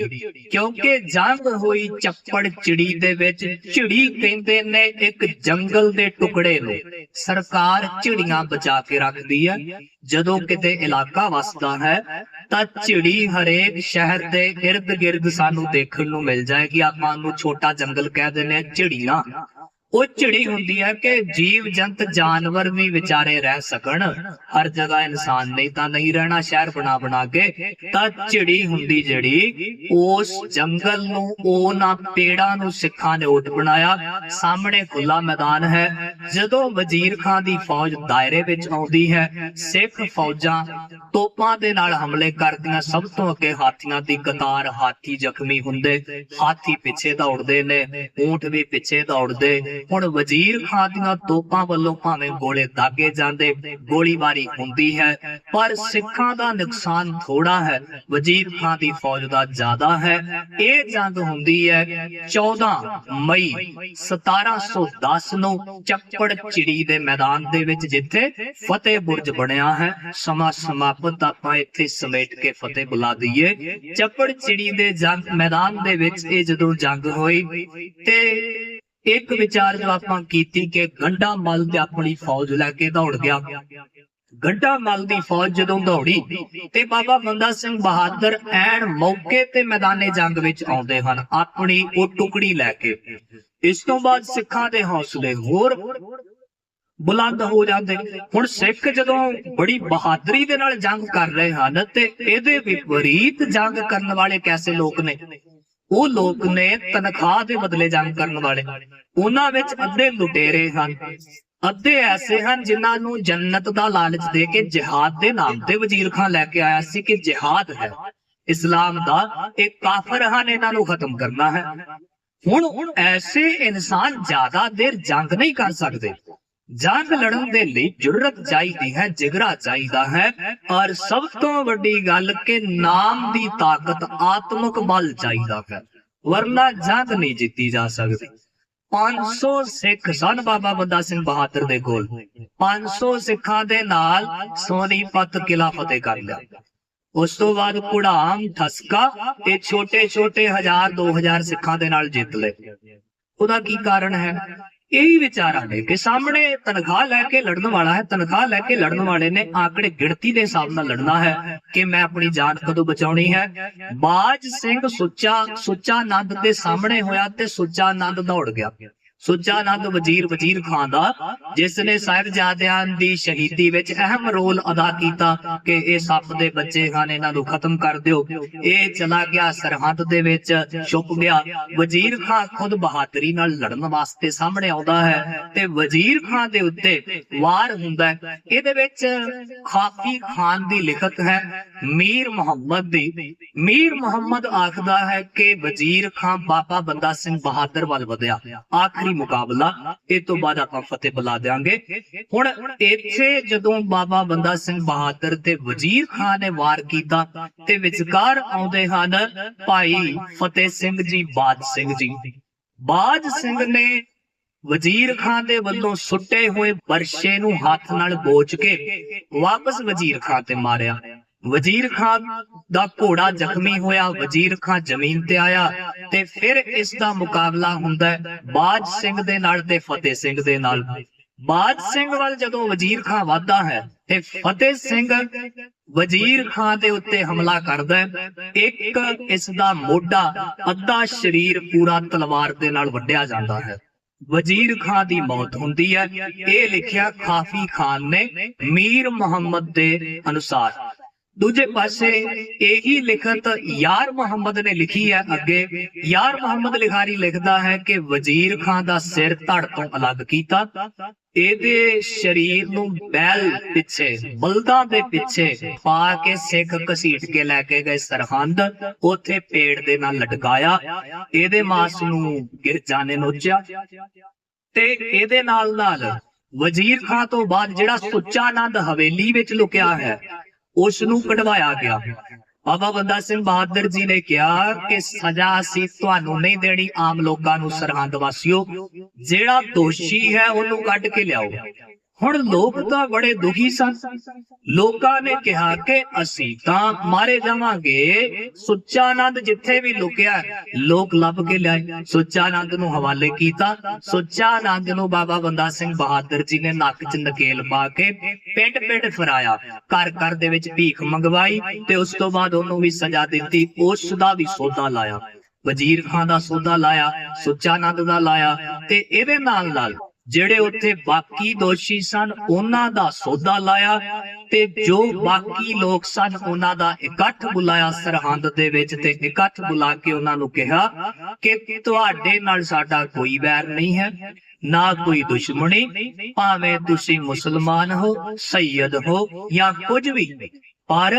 ਕਿਉਂਕਿ ਜੰਗ ਹੋਈ ਚੱਪੜ ਚਿੜੀ ਦੇ ਵਿੱਚ, ਚਿੜੀ ਕਹਿੰਦੇ ਨੇ ਇੱਕ ਜੰਗਲ ਦੇ ਟੁਕੜੇ ਨੂੰ। ਸਰਕਾਰ ਚਿੜੀਆਂ ਬਚਾ ਕੇ ਰੱਖਦੀ ਹੈ। ਜਦੋਂ ਕਿਤੇ ਇਲਾਕਾ ਵਸਦਾ ਹੈ, ਤਾਂ ਚਿੜੀ ਹਰੇਕ ਸ਼ਹਿਰ ਦੇ ਇਰਦ ਗਿਰਦ ਸਾਨੂੰ ਦੇਖਣ ਨੂੰ ਮਿਲ ਜਾਏਗੀ। ਆਪਾਂ ਨੂੰ ਛੋਟਾ ਜੰਗਲ ਕਹਿ ਦਿੰਦੇ ਆ ਚਿੜੀਆਂ। ਉਹ ਝਿੜੀ ਹੁੰਦੀ ਹੈ ਕਿ ਜੀਵ ਜੰਤ ਜਾਨਵਰ ਵੀ ਵਿਚਾਰੇ ਰਹਿ ਸਕਣ। ਹਰ ਜਗ੍ਹਾ ਇਨਸਾਨ ਨਹੀਂ, ਤਾਂ ਨਹੀਂ ਰਹਿਣਾ ਸ਼ਹਿਰ ਬਣਾ ਬਣਾ ਕੇ। ਤਾਂ ਝਿੜੀ ਹੁੰਦੀ ਜਿਹੜੀ, ਉਸ ਜੰਗਲ ਨੂੰ, ਉਹਨਾਂ ਪੇੜਾਂ ਨੂੰ ਸਿੱਖਾਂ ਨੇ ਓਟ ਬਣਾਇਆ। ਸਾਹਮਣੇ ਖੁੱਲਾ ਮੈਦਾਨ ਹੈ। ਜਦੋਂ ਵਜ਼ੀਰ ਖਾਨ ਦੀ ਫੌਜ ਦਾਇਰੇ ਵਿੱਚ ਆਉਂਦੀ ਹੈ, ਸਿੱਖ ਫੌਜਾਂ ਤੋਪਾਂ ਦੇ ਨਾਲ ਹਮਲੇ ਕਰਦੀਆਂ, ਸਭ ਤੋਂ ਅੱਗੇ ਹਾਥੀਆਂ ਦੀ ਕਤਾਰ ਹਾਥੀ ਜ਼ਖਮੀ ਹੁੰਦੇ, ਹਾਥੀ ਪਿੱਛੇ ਦੌੜਦੇ ਨੇ, ਊਂਟ ਵੀ ਪਿੱਛੇ ਦੌੜਦੇ। ਹੁਣ ਵਜ਼ੀਰ ਖਾਨ ਦੀਆਂ ਤੋਪਾਂ ਵੱਲੋਂ ਭਾਵੇਂ ਗੋਲੇ ਦਾਗੇ ਜਾਂਦੇ, ਗੋਲੀਬਾਰੀ ਹੁੰਦੀ ਹੈ, ਪਰ ਸਿੱਖਾਂ ਦਾ ਨੁਕਸਾਨ ਥੋੜਾ ਹੈ, ਵਜ਼ੀਰ ਖਾਨ ਦੀ ਫੌਜ ਦਾ ਜ਼ਿਆਦਾ ਹੈ। ਇਹ ਜੰਗ ਹੁੰਦੀ ਹੈ 14 ਮਈ 1710 ਨੂੰ ਚੱਪੜ ਚਿੜੀ ਦੇ ਮੈਦਾਨ ਦੇ ਵਿੱਚ, ਜਿੱਥੇ ਫਤਿਹ ਬੁਰਜ ਬਣਿਆ ਹੈ। ਸਮਾਂ ਸਮਾਪਤ ਆਪਾਂ ਇੱਥੇ ਸਮੇਟ ਕੇ ਫਤਿਹ ਬੁਲਾ ਦਈਏ। ਚੱਪੜ ਚਿੜੀ ਦੇ ਜੰਗ ਮੈਦਾਨ ਦੇ ਵਿੱਚ ਇਹ ਜਦੋਂ ਜੰਗ ਹੋਈ ਤੇ ਇੱਕ ਵਿਚਾਰ ਜੋ ਆਪਾਂ ਕੀਤੀ ਕਿ ਗੰਡਾ ਮਲ ਤੇ ਆਪਣੀ ਫੌਜ ਲੈ ਕੇ ਦੌੜ ਗਿਆ। ਗੰਡਾ ਮਲ ਦੀ ਫੌਜ ਜਦੋਂ ਦੌੜੀ ਤੇ ਬਾਬਾ ਬੰਦਾ ਸਿੰਘ ਬਹਾਦਰ ਐਨ ਮੌਕੇ ਤੇ ਮੈਦਾਨੇ ਜੰਗ ਵਿੱਚ ਆਉਂਦੇ ਹਨ, ਆਪਣੀ ਉਹ ਟੁਕੜੀ ਲੈ ਕੇ। ਇਸ ਤੋਂ ਬਾਅਦ ਸਿੱਖਾਂ ਦੇ ਹੌਸਲੇ ਹੋਰ ਬੁਲੰਦ ਹੋ ਜਾਂਦੇ। ਹੁਣ ਸਿੱਖ ਜਦੋਂ ਬੜੀ ਬਹਾਦਰੀ ਦੇ ਨਾਲ ਜੰਗ ਕਰ ਰਹੇ ਹਨ ਤੇ ਇਹਦੇ ਵਿਪਰੀਤ ਜੰਗ ਕਰਨ ਵਾਲੇ ਕੈਸੇ ਲੋਕ ਨੇ? ਉਹ ਲੋਕ ਨੇ ਤਨਖਾਹ ਦੇ ਬਦਲੇ ਜੰਗ ਕਰਨ ਵਾਲੇ। ਉਹਨਾਂ ਵਿੱਚ ਅੱਧੇ ਲੁਟੇਰੇ ਹਨ। ਅੱਧੇ ਐਸੇ ਹਨ ਜਿਨ੍ਹਾਂ ਨੂੰ ਜੰਨਤ ਦਾ ਲਾਲਚ ਦੇ ਕੇ ਜਿਹਾਦ ਦੇ ਨਾਮ ਤੇ ਵਜ਼ੀਰ ਖਾਨ ਲੈ ਕੇ ਆਇਆ ਸੀ ਕਿ ਜਿਹਾਦ ਹੈ। ਇਸਲਾਮ ਦਾ ਇਹ ਕਾਫਰ ਹਨ, ਇਹਨਾਂ ਨੂੰ ਖਤਮ ਕਰਨਾ ਹੈ। ਹੁਣ ਹੁਣ ਐਸੇ ਇਨਸਾਨ ਜ਼ਿਆਦਾ ਦੇਰ ਜੰਗ ਨਹੀਂ ਕਰ ਸਕਦੇ। ਜੰਗ ਲੜਨ ਦੇ ਲਈ ਜੁਰਤ ਚਾਹੀਦੀ ਹੈ, ਜਿਗਰਾ ਚਾਹੀਦਾ ਹੈ। ਔਰ ਸਭ ਤੋਂ ਵੱਡੀ ਗੱਲ ਕਿ ਨਾਮ ਦੀ ਤਾਕਤ ਆਤਮਿਕ ਬਲ ਚਾਹੀਦਾ ਹੈ, ਵਰਨਾ ਜੰਗ ਨਹੀਂ ਜਿੱਤੀ ਜਾ ਸਕਦੀ। 500 ਸਿੱਖ ਸਨ ਬਾਬਾ ਬੰਦਾ ਸਿੰਘ ਬਹਾਦਰ ਦੇ ਕੋਲ। 500 ਸਿੱਖਾਂ ਦੇ ਨਾਲ ਸੋਨੀ ਸੋਨੀਪਤ ਕਿਲਾ ਫਤਿਹ ਕਰ ਲਿਆ। ਉਸ ਤੋਂ ਬਾਅਦ ਕੁੜਾਮ ਠਸਕਾ ਇਹ ਛੋਟੇ ਛੋਟੇ ਹਜ਼ਾਰ 2000 ਸਿੱਖਾਂ ਦੇ ਨਾਲ ਜਿੱਤ ਲਏ। ਉਹਦਾ ਕੀ ਕਾਰਨ ਹੈ? ਇਹੀ ਵਿਚਾਰਾਂ ਨੇ ਕਿ ਸਾਹਮਣੇ ਤਨਖਾਹ ਲੈ ਕੇ ਲੜਨ ਵਾਲਾ ਹੈ, ਤਨਖਾਹ ਲੈ ਕੇ ਲੜਨ ਵਾਲੇ ਨੇ ਆંકੜੇ ਗਿਣਤੀ ਦੇ ਹਿਸਾਬ ਨਾਲ ਲੜਨਾ ਹੈ ਕਿ ਮੈਂ ਆਪਣੀ ਜਾਨ ਕਦੋਂ ਬਚਾਉਣੀ ਹੈ? ਬਾਜ ਸਿੰਘ ਸੁੱਚਾ ਸੁੱਚਾ ਆਨੰਦ ਦੇ ਸਾਹਮਣੇ ਹੋਇਆ ਤੇ ਸੁੱਚਾ ਆਨੰਦ ਦੌੜ ਗਿਆ। ਸੁੱਚਾ ਨੰਦ ਵਜ਼ੀਰ ਵਜ਼ੀਰ ਖਾਨ ਦਾ ਜਿਸ ਨੇ ਸਾਹਿਬਜ਼ਾਦਿਆਂ ਦੀ ਸ਼ਹੀਦੀ ਵਿੱਚ ਅਹਿਮ ਰੋਲ ਅਦਾ ਕੀਤਾ ਕਿ ਇਹ ਸੱਪ ਦੇ ਬੱਚੇ ਹਨ, ਇਹਨਾਂ ਨੂੰ ਖਤਮ ਕਰ ਦਿਓ। ਇਹ ਚਲਾ ਗਿਆ ਸਰਹੱਦ ਦੇ ਵਿੱਚ, ਛੁਪ ਗਿਆ। ਵਜ਼ੀਰ ਖਾਨ ਖੁਦ ਬਹਾਦਰੀ ਨਾਲ ਲੜਨ ਵਾਸਤੇ ਸਾਹਮਣੇ ਆਉਂਦਾ ਹੈ ਤੇ ਵਜ਼ੀਰ ਖਾਨ ਦੇ ਉੱਤੇ ਵਾਰ ਹੁੰਦਾ ਹੈ। ਇਹਦੇ ਵਿੱਚ ਖਾਫੀ ਖਾਨ ਦੀ ਲਿਖਤ ਹੈ, ਮੀਰ ਮੁਹੰਮਦ ਦੀ। ਮੀਰ ਮੁਹੰਮਦ ਆਖਦਾ ਹੈ ਕਿ ਵਜ਼ੀਰ ਖਾਨ ਬਾਬਾ ਬੰਦਾ ਸਿੰਘ ਬਹਾਦਰ ਵੱਲ ਵਧਿਆ। ਆਖਰੀ ਮੁਕਾਬਲਾ, ਇਹ ਤੋਂ ਬਾਅਦ ਆਪਾਂ ਫਤਿਹ ਬੁਲਾ ਦੇਾਂਗੇ ਹੁਣ ਇੱਥੇ ਜਦੋਂ ਬਾਬਾ ਬੰਦਾ ਸਿੰਘ ਬਹਾਦਰ ਤੇ ਵਜ਼ੀਰ ਖਾਨ ਨੇ ਵਾਰ ਕੀਤਾ ਤੇ ਵਿਚਕਾਰ ਆਉਂਦੇ ਹਨ ਭਾਈ ਫਤਿਹ ਸਿੰਘ ਜੀ, ਬਾਜ ਸਿੰਘ ਜੀ। ਬਾਜ ਸਿੰਘ ਨੇ ਵਜ਼ੀਰ ਖਾਨ ਦੇ ਵੱਲੋਂ ਸੁੱਟੇ ਹੋਏ ਬਰਸ਼ੇ ਨੂੰ ਹੱਥ ਨਾਲ ਬੋਚ ਕੇ ਵਾਪਸ ਵਜ਼ੀਰ ਖਾਨ ਤੇ ਮਾਰਿਆ। ਵਜ਼ੀਰ ਖਾਨ ਦਾ ਘੋੜਾ ਜ਼ਖਮੀ ਹੋਇਆ, ਵਜ਼ੀਰ ਖਾਨ ਜ਼ਮੀਨ ਤੇ ਆਇਆ ਤੇ ਫਿਰ ਇਸ ਦਾ ਮੁਕਾਬਲਾ ਹੁੰਦਾ ਹੈ ਬਾਜ ਸਿੰਘ ਦੇ ਨਾਲ ਤੇ ਫਤਿਹ ਸਿੰਘ ਦੇ ਨਾਲ। ਬਾਜ ਸਿੰਘ ਵੱਲ ਜਦੋਂ ਵਜ਼ੀਰ ਖਾਨ ਵਾਧਾ ਹੈ ਤੇ ਫਤਿਹ ਸਿੰਘ ਵਜ਼ੀਰ ਖਾਨ ਦੇ ਉੱਤੇ ਹਮਲਾ ਕਰਦਾ ਹੈ, ਇੱਕ ਇਸ ਦਾ ਮੋਢਾ ਅੱਧਾ ਸਰੀਰ ਪੂਰਾ ਤਲਵਾਰ ਦੇ ਨਾਲ ਵੱਢਿਆ ਜਾਂਦਾ ਹੈ। ਵਜ਼ੀਰ ਖਾਨ ਦੀ ਮੌਤ ਹੁੰਦੀ ਹੈ। ਇਹ ਲਿਖਿਆ ਖਾਫੀ ਖਾਨ ਨੇ ਮੀਰ ਮੁਹੰਮਦ ਦੇ ਅਨੁਸਾਰ। ਦੂਜੇ ਪਾਸੇ ਇਹੀ ਲਿਖਤ ਯਾਰ ਮੁਹੰਮਦ ਨੇ ਲਿਖੀ ਹੈ ਅੱਗੇ। ਯਾਰ ਮੁਹੰਮਦ ਲਿਖਾਰੀ ਲਿਖਦਾ ਹੈ ਕਿ ਵਜ਼ੀਰ ਖਾਨ ਦਾ ਸਿਰ ਧੜ ਤੋਂ ਅਲੱਗ ਕੀਤਾ। ਇਹਦੇ ਸਰੀਰ ਨੂੰ ਬੈਲ ਪਿੱਛੇ, ਬਲਦਾਂ ਦੇ ਪਿੱਛੇ ਪਾ ਕੇ ਸਿੱਖ ਘਸੀਟ ਕੇ ਲੈ ਕੇ ਗਏ ਸਰਹੰਦ। ਉੱਥੇ ਪੇੜ ਦੇ ਨਾਲ ਲਟਕਾਇਆ। ਇਹਦੇ ਮਾਸ ਨੂੰ ਗਿਰਜਾ ਨੇ ਨੋਚਿਆ। ਤੇ ਇਹਦੇ ਨਾਲ ਨਾਲ ਵਜ਼ੀਰ ਖਾਨ ਤੋਂ ਬਾਅਦ ਜਿਹੜਾ ਸੁੱਚਾ ਆਨੰਦ ਹਵੇਲੀ ਵਿੱਚ ਲੁਕਿਆ ਹੈ ਉਸ ਨੂੰ ਕਢਵਾਇਆ ਗਿਆ। ਬਾਬਾ ਬੰਦਾ ਸਿੰਘ ਬਹਾਦਰ ਜੀ ਨੇ ਕਿਹਾ ਕਿ ਸਜ਼ਾ ਅਸੀਂ ਤੁਹਾਨੂੰ ਨਹੀਂ ਦੇਣੀ, ਆਮ ਲੋਕਾਂ ਨੂੰ ਸਰਹੰਦ ਵਾਸੀਓ। ਜਿਹੜਾ ਦੋਸ਼ੀ ਹੈ, ਉਹਨੂੰ ਕੱਢ ਕੇ ਲਿਆਓ। ਹੁਣ ਲੋਕ ਤਾਂ ਬੜੇ ਦੁਖੀ ਸਨ। ਲੋਕਾਂ ਨੇ ਕਿਹਾ ਕਿ ਅਸੀਂ ਤਾਂ ਮਾਰੇ ਜਾਵਾਂਗੇ। ਸੁੱਚਾ ਆਨੰਦ ਜਿੱਥੇ ਵੀ ਲੁਕਿਆ, ਲੋਕ ਲੱਭ ਕੇ ਲਿਆਏ। ਸੁੱਚਾ ਆਨੰਦ ਨੂੰ ਹਵਾਲੇ ਕੀਤਾ। ਸੁੱਚਾ ਆਨੰਦ ਨੂੰ ਬਾਬਾ ਬੰਦਾ ਸਿੰਘ ਬਹਾਦਰ ਜੀ ਨੇ ਨੱਕ 'ਚ ਨਕੇਲ ਪਾ ਕੇ ਪਿੰਡ ਪਿੰਡ ਫਰਾਇਆ। ਘਰ ਘਰ ਦੇ ਵਿੱਚ ਭੀਖ ਮੰਗਵਾਈ ਤੇ ਉਸ ਤੋਂ ਬਾਅਦ ਉਹਨੂੰ ਵੀ ਸਜ਼ਾ ਦਿੱਤੀ। ਉਸ ਦਾ ਵੀ ਸੌਦਾ ਲਾਇਆ। ਵਜ਼ੀਰ ਖਾਨ ਦਾ ਸੌਦਾ ਲਾਇਆ ਸੁੱਚਾ ਆਨੰਦ ਦਾ ਲਾਇਆ ਤੇ ਇਹਦੇ ਨਾਲ ਨਾਲ ਜਿਹੜੇ ਉੱਥੇ ਬਾਕੀ ਦੋਸ਼ੀ ਸਨ, ਉਹਨਾਂ ਦਾ ਸੌਦਾ ਲਾਇਆ ਤੇ ਜੋ ਬਾਕੀ ਲੋਕ ਸਨ, ਉਹਨਾਂ ਦਾ ਇਕੱਠ ਬੁਲਾਇਆ ਸਰਹੰਦ ਦੇ ਵਿੱਚ ਤੇ ਇਕੱਠ ਬੁਲਾ ਕੇ ਉਹਨਾਂ ਨੂੰ ਕਿਹਾ ਕਿ ਤੁਹਾਡੇ ਨਾਲ ਸਾਡਾ ਕੋਈ ਵੈਰ ਨਹੀਂ ਹੈ, ਨਾ ਕੋਈ ਦੁਸ਼ਮਣੀ, ਭਾਵੇਂ ਤੁਸੀਂ ਮੁਸਲਮਾਨ ਹੋ, ਸੈਯਦ ਹੋ ਜਾਂ ਕੁਝ ਵੀ। ਪਰ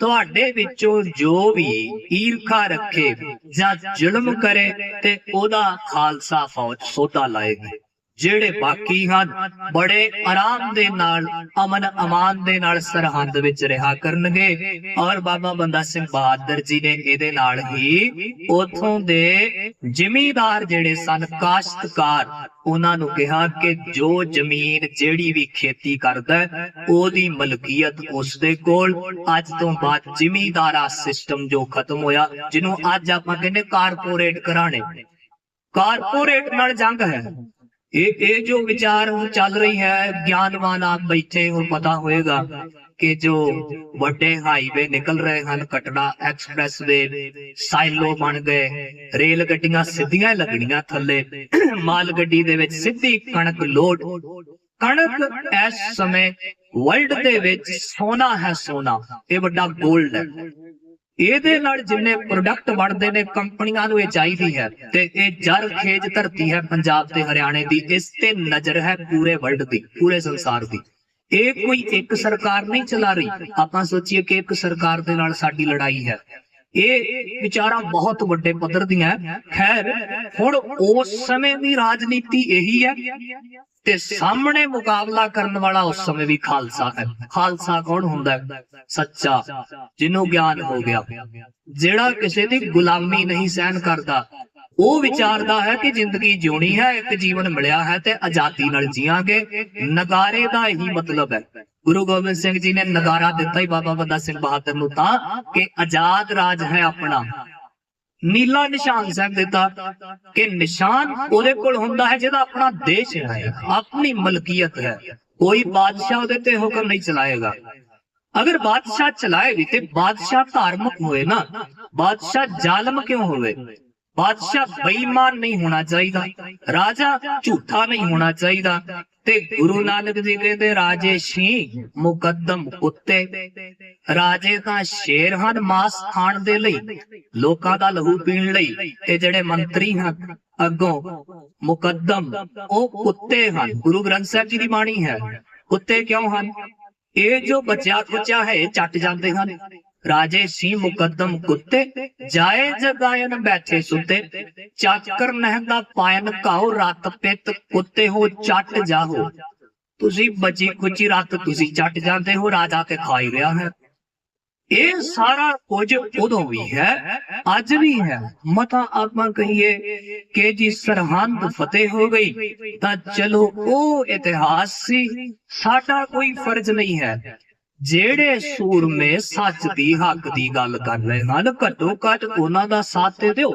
ਤੁਹਾਡੇ ਵਿੱਚੋਂ ਜੋ ਵੀ ਈਰਖਾ ਰੱਖੇ ਜਾਂ ਜ਼ੁਲਮ ਕਰੇ ਤੇ ਉਹਦਾ ਖਾਲਸਾ ਫੌਜ ਸੋਧਾ ਲਾਏਗੀ। ਜਿਹੜੇ ਬਾਕੀ ਹਨ, ਬੜੇ ਆਰਾਮ ਦੇ ਨਾਲ, ਅਮਨ ਅਮਾਨ ਦੇ ਨਾਲ ਸਰਹੰਦ ਵਿੱਚ ਰਿਹਾ ਕਰਨਗੇ। ਔਰ ਬਾਬਾ ਬੰਦਾ ਸਿੰਘ ਬਹਾਦਰ ਜੀ ਨੇ ਇਹਦੇ ਨਾਲ ਹੀ ਉਥੋਂ ਦੇ ਜ਼ਿਮੀਂਦਾਰ ਜਿਹੜੇ ਸਨ, ਕਾਸ਼ਤਕਾਰ, ਉਹਨਾਂ ਨੂੰ ਕਿਹਾ ਕਿ ਜੋ ਜ਼ਮੀਨ ਜਿਹੜੀ ਵੀ ਖੇਤੀ ਕਰਦਾ ਉਹਦੀ ਮਲਕੀਅਤ ਉਸ ਦੇ ਕੋਲ। ਅੱਜ ਤੋਂ ਬਾਅਦ ਜ਼ਿਮੀਦਾਰਾ ਸਿਸਟਮ ਜੋ ਖਤਮ ਹੋਇਆ, ਜਿਹਨੂੰ ਅੱਜ ਆਪਾਂ ਕਹਿੰਦੇ ਕਾਰਪੋਰੇਟ ਕਰਾਣੇ ਕਾਰਪੋਰੇਟ ਨਾਲ ਜੰਗ ਹੈ। ਇਹ ਇਹ ਜੋ ਵਿਚਾਰ ਹੁਣ ਚੱਲ ਰਹੀ ਹੈ, ਗਿਆਨਵਾਨ ਆਪ ਬੈਠੇ ਹੋ ਪਤਾ ਕਿ ਜੋ ਵੱਡੇ ਹਾਈਵੇ ਨਿਕਲ ਰਹੇ ਹਨ ਕਟੜਾ ਐਕਸਪ੍ਰੈਸਵੇ ਸਾਈਲੋ ਬਣ ਗਏ, ਰੇਲ ਗੱਡੀਆਂ ਸਿੱਧੀਆਂ ਲੱਗਣੀਆਂ ਥੱਲੇ, ਮਾਲ ਗੱਡੀ ਦੇ ਵਿੱਚ ਸਿੱਧੀ ਕਣਕ ਲੋਡ, ਕਣਕ ਇਸ ਸਮੇਂ ਵਰਲਡ ਦੇ ਵਿੱਚ ਸੋਨਾ ਹੈ ਸੋਨਾ, ਇਹ ਵੱਡਾ 골ਡ ਹੈ। ਇਹਦੇ ਨਾਲ ਜਿੰਨੇ ਪ੍ਰੋਡਕਟ ਬਣਦੇ ਨੇ, ਕੰਪਨੀਆਂ ਨੂੰ ਇਹ ਚਾਹੀਦੀ ਹੈ ਤੇ ਇਹ ਜਰ ਖੇਜ ਧਰਤੀ ਹੈ ਪੰਜਾਬ ਤੇ ਹਰਿਆਣੇ ਦੀ। ਇਸ ਤੇ ਨਜ਼ਰ ਹੈ ਪੂਰੇ ਵਰਲਡ ਦੀ, ਪੂਰੇ ਸੰਸਾਰ ਦੀ। ਇਹ ਕੋਈ ਇੱਕ ਸਰਕਾਰ ਨਹੀਂ ਚਲਾ ਰਹੀ। ਆਪਾਂ ਸੋਚੀਏ ਕਿ ਇੱਕ ਸਰਕਾਰ ਦੇ ਨਾਲ ਸਾਡੀ ਲੜਾਈ ਹੈ। ਇਹ ਵਿਚਾਰਾਂ ਬਹੁਤ ਵੱਡੇ ਪੱਧਰ ਦੀਆਂ ਖੈਰ, ਹੁਣ ਉਸ ਸਮੇਂ ਦੀ ਰਾਜਨੀਤੀ ਇਹੀ ਹੈ ਤੇ ਸਾਹਮਣੇ ਮੁਕਾਬਲਾ ਕਰਨ ਵਾਲਾ ਉਸ ਸਮੇਂ ਵੀ ਖਾਲਸਾ ਹੈ। ਖਾਲਸਾ ਕੌਣ ਹੁੰਦਾ ਹੈ? ਸੱਚਾ, ਜਿਹਨੂੰ ਗਿਆਨ ਹੋ ਗਿਆ। ਜਿਹੜਾ ਕਿਸੇ ਦੀ ਗੁਲਾਮੀ ਨਹੀਂ ਸਹਿਨ ਕਰਦਾ, ਉਹ ਵਿਚਾਰਦਾ ਹੈ ਕਿ ਜ਼ਿੰਦਗੀ ਜਿਉਣੀ ਹੈ, ਇੱਕ ਜੀਵਨ ਮਿਲਿਆ ਹੈ ਤੇ ਆਜ਼ਾਦੀ ਨਾਲ ਜੀਵਾਂਗੇ ਨਗਾਰੇ ਦਾ ਇਹੀ ਮਤਲਬ ਹੈ। ਗੁਰੂ ਗੋਬਿੰਦ ਸਿੰਘ ਜੀ ਨੇ ਨਗਾਰਾ ਦਿੱਤਾ ਹੀ ਬਾਬਾ ਬੰਦਾ ਸਿੰਘ ਬਹਾਦਰ ਨੂੰ ਤਾਂ ਕਿ ਆਜ਼ਾਦ ਰਾਜ ਹੈ ਆਪਣਾ। ਨੀਲਾ ਨਿਸ਼ਾਨ ਸਾਹਿਬ ਦਿੱਤਾ ਕਿ ਨਿਸ਼ਾਨ ਉਹਦੇ ਕੋਲ ਹੁੰਦਾ ਹੈ ਜਿਹਦਾ ਆਪਣਾ ਦੇਸ਼ ਹੈ, ਆਪਣੀ ਮਲਕੀਅਤ ਹੈ। ਕੋਈ ਬਾਦਸ਼ਾਹ ਉਹਦੇ ਤੇ ਹੁਕਮ ਨਹੀਂ ਚਲਾਏਗਾ। ਅਗਰ ਬਾਦਸ਼ਾਹ ਚਲਾਏ ਵੀ ਤੇ ਬਾਦਸ਼ਾਹ ਧਾਰਮਿਕ ਹੋਏ ਨਾ, ਬਾਦਸ਼ਾਹ ਜ਼ਾਲਮ ਕਿਉਂ ਹੋਵੇ? ਬਾਦਸ਼ਾਹ ਬੇਈਮਾਨ ਨਹੀਂ ਹੋਣਾ ਚਾਹੀਦਾ। ਰਾਜਾ ਝੂਠਾ ਨਹੀਂ ਹੋਣਾ ਚਾਹੀਦਾ। ਤੇ ਗੁਰੂ ਨਾਨਕ ਜੀ ਕਹਿੰਦੇ, ਰਾਜੇ ਸ਼ੀ ਮੁਕੱਦਮ ਕੁੱਤੇ ਰਾਜੇ ਤਾਂ ਸ਼ੇਰ ਹਨ ਮਾਸ ਖਾਣ ਦੇ ਲਈ, ਲੋਕਾਂ ਦਾ ਲਹੂ ਪੀਣ ਲਈ ਤੇ ਜਿਹੜੇ ਮੰਤਰੀ ਹਨ ਅੱਗੋਂ ਮੁਕੱਦਮ ਉਹ ਕੁੱਤੇ ਹਨ। ਗੁਰੂ ਗ੍ਰੰਥ ਸਾਹਿਬ ਜੀ ਦੀ ਬਾਣੀ ਹੈ, ਕੁੱਤੇ ਕਿਉਂ ਹਨ? ਇਹ ਜੋ ਬਚਿਆ ਖੁਚਿਆ ਹੈ, ਇਹ ਚੱਟ ਜਾਂਦੇ ਹਨ। ਰਾਜੇ ਸੀ ਮੁਕੱਦਮ ਕੁੱਤੇ, ਜਾਏ ਜਗਾਇਨ ਬੈਠੇ ਸੁੱਤੇ। ਚਾਕਰ ਨਹਿੰਦਾ ਪਾਇਨ ਘਾਉ, ਰਤ ਪਿੱਤ ਕੁੱਤੇ ਹੋ ਚੱਟ ਜਾਹੋ। ਤੁਸੀਂ ਬਚੀ ਖੁਚੀ ਰਾਤ, ਤੁਸੀਂ ਚੱਟ ਜਾਂਦੇ ਹੋ, ਰਾਜਾ ਤੇ ਖਾਈ ਰਿਹਾ ਹੈ। ਇਹ ਸਾਰਾ ਕੁਝ ਉਦੋਂ ਵੀ ਹੈ, ਅੱਜ ਵੀ ਹੈ। ਮਤਾ ਆਪਾਂ ਕਹੀਏ ਕਿ ਜੀ ਸਰਹੰਦ ਫਤਿਹ ਹੋ ਗਈ, ਤਾਂ ਚਲੋ ਉਹ ਇਤਿਹਾਸ ਸੀ। ਸਾਡਾ ਕੋਈ ਫਰਜ਼ ਨਹੀਂ ਹੈ। ਜਿਹੜੇ ਸੂਰਮੇ ਸੱਚ ਦੀ ਹੱਕ ਦੀ ਗੱਲ ਕਰ ਰਹੇ ਹਨ, ਘੱਟੋ ਘੱਟ ਉਹਨਾਂ ਦਾ ਸਾਥ ਤੇ ਦਿਓ।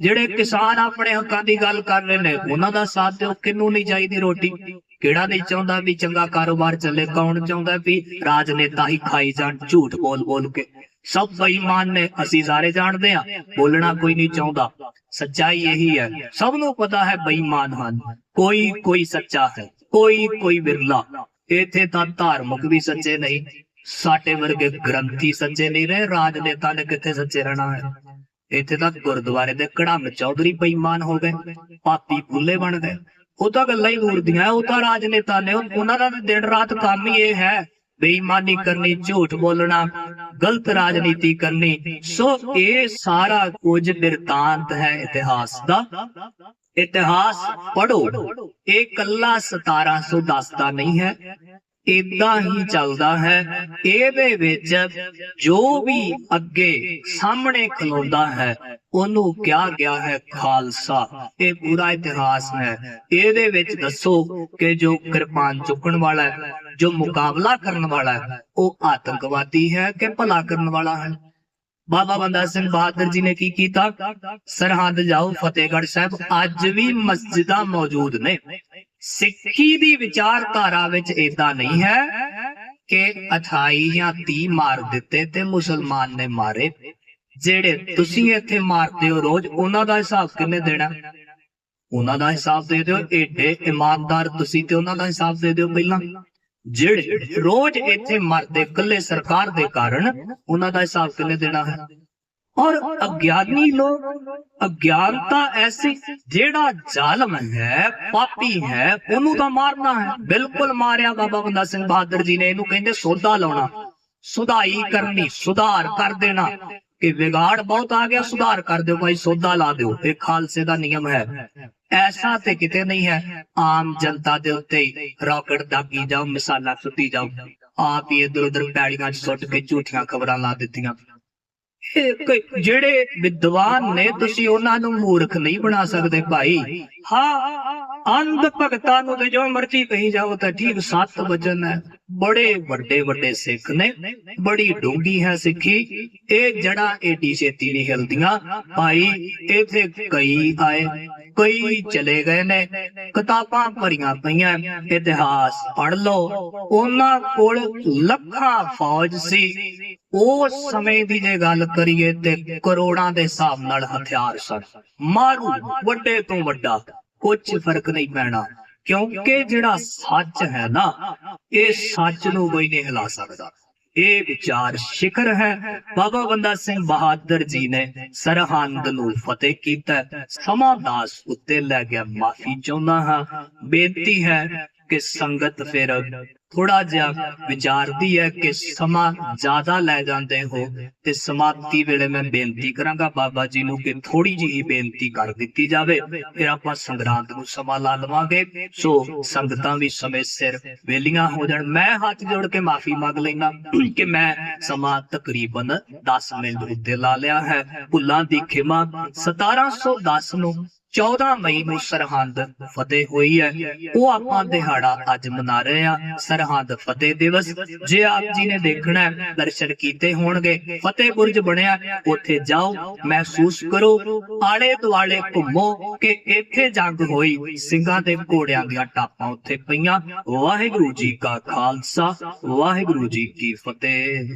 ਜਿਹੜੇ ਕਿਸਾਨ ਆਪਣੇ ਹੱਕਾਂ ਦੀ ਗੱਲ ਕਰ ਰਹੇ ਨੇ, ਉਹਨਾਂ ਦਾ ਸਾਥ ਦਿਓ। ਕਿੰਨੂੰ ਨਹੀਂ ਚਾਹੀਦੀ ਰੋਟੀ? ਕਿਹੜਾ ਨਹੀਂ ਚਾਹੁੰਦਾ ਵੀ ਚੰਗਾ ਕਾਰੋਬਾਰ ਚੱਲੇ? ਕੌਣ ਚਾਹੁੰਦਾ ਵੀ ਰਾਜਨੇਤਾ ਹੀ ਖਾਈ ਜਾਣ? ਝੂਠ ਬੋਲ ਬੋਲ ਕੇ। ਸਭ ਬੇਈਮਾਨ ਨੇ, ਅਸੀਂ ਸਾਰੇ ਜਾਣਦੇ ਆ ਬੋਲਣਾ ਕੋਈ ਨਹੀਂ ਚਾਹੁੰਦਾ। ਸੱਚਾਈ ਇਹੀ ਹੈ। ਸਭ ਨੂੰ ਪਤਾ ਹੈ ਬੇਈਮਾਨ ਹਨ। ਕੋਈ ਕੋਈ ਸੱਚਾ ਹੈ, ਕੋਈ ਕੋਈ ਵਿਰਲਾ। ਇੱਥੇ ਤਾਂ ਧਾਰਮਿਕ ਵੀ ਸੱਚੇ ਨਹੀਂ, ਸਾਡੇ ਵਰਗੇ ਗ੍ਰੰਥੀ ਸੱਚੇ ਨਹੀਂ ਰਹੇ, ਰਾਜਨੇਤਾ ਨੇ ਕਿੱਥੇ ਸੱਚੇ ਰਹਿਣਾ ਹੈ? ਇੱਥੇ ਤਾਂ ਗੁਰਦੁਆਰੇ ਦੇ ਕੜਮ ਚੌਧਰੀ ਬੇਈਮਾਨ ਹੋ ਗਏ, ਪਾਪੀ ਭੁੱਲੇ ਬਣ ਗਏ। ਉਹ ਤਾਂ ਗੱਲਾਂ ਹੀ ਮੂਰਦੀਆਂ, ਉਹ ਤਾਂ ਰਾਜਨੇਤਾ ਨੇ, ਉਹਨਾਂ ਦਾ ਦਿਨ ਰਾਤ ਕੰਮ ਹੀ ਇਹ ਹੈ। ਬੇਈਮਾਨੀ ਕਰਨੀ, ਝੂਠ ਬੋਲਣਾ, ਗਲਤ ਰਾਜਨੀਤੀ ਕਰਨੀ, ਸੋ ਇਹ ਸਾਰਾ ਕੁਝ ਬਿਰਤਾਂਤ ਹੈ ਇਤਿਹਾਸ ਦਾ। ਇਤਿਹਾਸ ਪੜੋ ਇਹ ਕੱਲਾ 1710 ਦਾ ਨਹੀਂ ਹੈ। ਇਦਾਂ ਹੀ ਚੱਲਦਾ ਹੈ। ਇਹਦੇ ਵਿੱਚ ਜੋ ਵੀ ਅੱਗੇ ਸਾਹਮਣੇ ਖਲੋਂਦਾ ਹੈ, ਉਹਨੂੰ ਕਿਹਾ ਗਿਆ ਹੈ ਖਾਲਸਾ। ਇਹ ਪੂਰਾ ਇਤਿਹਾਸ ਹੈ। ਇਹਦੇ ਵਿੱਚ ਦੱਸੋ ਕਿ ਜੋ ਕਿਰਪਾਨ ਚੁੱਕਣ ਵਾਲਾ ਹੈ, ਜੋ ਮੁਕਾਬਲਾ ਕਰਨ ਵਾਲਾ ਹੈ, ਉਹ ਆਤੰਕਵਾਦੀ ਹੈ ਕਿ ਭਲਾ ਕਰਨ ਵਾਲਾ ਹੈ? ਬਾਬਾ ਬੰਦਾ ਸਿੰਘ ਬਹਾਦਰ ਜੀ ਨੇ ਕੀ ਕੀਤਾ? ਸਰਹੰਦ ਜਾਓ, ਫਤਿਹਗੜ੍ਹ ਸਾਹਿਬ, ਅੱਜ ਵੀ ਮਸਜਿਦਾਂ ਮੌਜੂਦ ਨੇ। ਸਿੱਖੀ ਦੀ ਵਿਚਾਰਧਾਰਾ ਵਿੱਚ ਇਦਾਂ ਨਹੀਂ ਹੈ ਕਿ 28 ਜਾਂ 30 ਮਾਰ ਦਿੱਤੇ ਤੇ ਮੁਸਲਮਾਨ ਨੇ ਮਾਰੇ। ਜਿਹੜੇ ਤੁਸੀਂ ਇੱਥੇ ਮਾਰਦੇ ਹੋ ਰੋਜ਼, ਉਹਨਾਂ ਦਾ ਹਿਸਾਬ ਕਿੰਨੇ ਦੇਣਾ? ਉਹਨਾਂ ਦਾ ਹਿਸਾਬ ਦੇ ਦਿਓ, ਏਡੇ ਇਮਾਨਦਾਰ ਤੁਸੀਂ ਤੇ ਉਹਨਾਂ ਦਾ ਹਿਸਾਬ ਦੇ ਦਿਓ ਪਹਿਲਾਂ। ਜਿਹੜੇ ਰੋਜ਼ ਇੱਥੇ ਮਰਦੇ ਕੱਲੇ ਸਰਕਾਰ ਦੇ ਕਾਰਨ, ਉਹਨਾਂ ਦਾ ਹਿਸਾਬ ਕਿੰਨੇ ਦੇਣਾ ਹੈ? ਔਰ ਅਗਿਆਨੀ ਲੋਕ, ਅਗਿਆਨਤਾ ਐਸੀ ਜਿਹੜਾ ਜ਼ਾਲਮ ਹੈ, ਪਾਪੀ ਹੈ, ਉਹਨੂੰ ਤਾਂ ਮਾਰਨਾ ਹੈ। ਬਿਲਕੁਲ ਮਾਰਿਆ ਬਾਬਾ ਬੰਦਾ ਸਿੰਘ ਬਹਾਦਰ ਜੀ ਨੇ, ਇਹਨੂੰ ਕਹਿੰਦੇ ਸੋਧਾ ਲਾਉਣਾ। ਸੁਧਾਈ ਕਰਨੀ, ਸੁਧਾਰ ਕਰ ਦੇਣਾ। ਕਿ ਵਿਗਾੜ ਬਹੁਤ ਆ ਗਿਆ, ਸੁਧਾਰ ਕਰ ਦਿਓ ਭਾਈ ਸੋਧਾ ਲਾ ਦਿਓ। ਇਹ ਖਾਲਸੇ ਦਾ ਨਿਯਮ ਹੈ। ਐਸਾ ਤੇ ਕਿਤੇ ਨਹੀਂ ਹੈ। ਆਮ ਜਨਤਾ ਦੇ ਉੱਤੇ ਰਾਕਟ ਦਾਗੀ ਜਾਓ ਮਿਸਾਲਾਂ ਸੁੱਟੀ ਜਾਓ। ਆਪ ਹੀ ਇਧਰ ਉਧਰ ਪੈੜੀਆਂ 'ਚ ਸੁੱਟ ਕੇ ਝੂਠੀਆਂ ਖਬਰਾਂ ਲਾ ਦਿੱਤੀਆਂ। ਜਿਹੜੇ ਵਿਦਵਾਨ ਨੇ, ਤੁਸੀਂ ਉਹਨਾਂ ਨੂੰ ਮੂਰਖ ਨਹੀਂ ਬਣਾ ਸਕਦੇ ਭਾਈ। ਹਾਂ ਅੰਧ ਭਗਤਾਂ ਨੂੰ ਤੇ ਜੋ ਮਰਜ਼ੀ ਕਹੀ ਜਾਓ ਤਾਂ ਠੀਕ, ਸੱਤ ਵਜਨ ਹੈ। ਬੜੇ ਵੱਡੇ ਵੱਡੇ ਸਿੱਖ ਨੇ, ਬੜੀ ਡੂੰਗੀ ਹੈ ਸਿੱਖੀ। ਇਹ ਜੜਾ ਏਡੀ ਛੇਤੀ ਨਹੀਂ ਹਿਲਦੀਆਂ। ਭਾਈ, ਇਥੇ ਕਈ ਆਏ, ਕਈ ਚਲੇ ਗਏ ਨੇ। ਕਿਤਾਬਾਂ ਭਰੀਆਂ ਪਈਆਂ, ਇਤਿਹਾਸ ਪੜ ਲਓ। ਉਹਨਾਂ ਕੋਲ ਲੱਖਾਂ ਫੌਜ ਸੀ। ਉਸ ਸਮੇਂ ਦੀ ਜੇ ਗੱਲ ਕਰੀਏ ਤੇ ਕਰੋੜਾਂ ਦੇ ਹਿਸਾਬ ਨਾਲ ਹਥਿਆਰ ਸਨ। ਮਾਰੂ ਵੱਡੇ ਤੋਂ ਵੱਡਾ। ਕੁਝ ਫ਼ਰਕ ਨਹੀਂ ਪੈਣਾ। ਕਿਉਂਕਿ ਜਿਹੜਾ ਸੱਚ ਹੈ ਨਾ, ਇਹ ਸੱਚ ਨੂੰ ਕੋਈ ਨਹੀਂ ਹਿਲਾ ਸਕਦਾ। ਇਹ ਵਿਚਾਰ ਸ਼ਿਖਰ ਹੈ। ਬਾਬਾ ਬੰਦਾ ਸਿੰਘ ਬਹਾਦਰ ਜੀ ਨੇ ਸਰਹੰਦ ਨੂੰ ਫਤਿਹ ਕੀਤਾ। ਸਮਾਂ ਦਾਸ ਉੱਤੇ ਲੈ ਗਿਆ ਮਾਫੀ ਚਾਹੁੰਦਾ ਹਾਂ। ਬੇਨਤੀ ਹੈ ਕਿ ਸੰਗਤ ਫਿਰ ਥੋੜਾ ਜਿਹਾ ਵਿਚਾਰਦੀ ਹੈ ਕਿ ਸਮਾਂ ਜ਼ਿਆਦਾ ਲੈ ਜਾਂਦੇ ਹੋ ਤੇ ਸਮਾਪਤੀ ਵੇਲੇ ਮੈਂ ਬੇਨਤੀ ਕਰਾਂਗਾ ਬਾਬਾ ਜੀ ਨੂੰ ਕਿ ਥੋੜੀ ਜਿਹੀ ਬੇਨਤੀ ਕਰ ਦਿੱਤੀ ਜਾਵੇ, ਫਿਰ ਆਪਾਂ ਸੰਗਰਾਂਦ ਨੂੰ ਸਮਾਂ ਲਾ ਲਵਾਂਗੇ। ਸੋ ਸੰਗਤਾਂ ਵੀ ਸਮੇਂ ਸਿਰ ਵੇਲੀਆਂ ਹੋ ਜਾਣ। ਮੈਂ ਹੱਥ ਜੋੜ ਕੇ ਮਾਫੀ ਮੰਗ ਲੈਣਾ ਕਿ ਮੈਂ ਸਮਾਂ ਤਕਰੀਬਨ 10 ਮਿੰਟ ਉੱਤੇ ਲਾ ਲਿਆ ਹੈ। ਭੁੱਲਾਂ ਦੀ ਖਿਮਾ 1710 ਨੂੰ 14 ਮਈ ਨੂੰ ਸਰਹੰਦ ਫਤਿਹ ਹੋਈ ਹੈ। ਉਹ ਆਪਾਂ ਦਿਹਾੜਾ ਅੱਜ ਮਨਾ ਰਹੇ ਆ ਸਰਹੰਦ ਫਤਿਹ ਦਿਵਸ, ਜੇ ਆਪ ਜੀ ਨੇ ਦੇਖਣਾ ਦਰਸ਼ਨ ਕੀਤੇ ਹੋਣਗੇ। ਫਤਿਹ ਬੁਰਜ ਬਣਿਆ, ਉੱਥੇ ਜਾਓ, ਮਹਿਸੂਸ ਕਰੋ। ਆਲੇ ਦੁਆਲੇ ਘੁੰਮੋ ਕਿ ਇੱਥੇ ਜੰਗ ਹੋਈ। ਸਿੰਘਾਂ ਦੇ ਘੋੜਿਆਂ ਦੀਆਂ ਟਾਪਾਂ ਉੱਥੇ ਪਈਆਂ। ਵਾਹਿਗੁਰੂ ਜੀ ਕਾ ਖਾਲਸਾ, ਵਾਹਿਗੁਰੂ ਜੀ ਕੀ ਫਤਿਹ।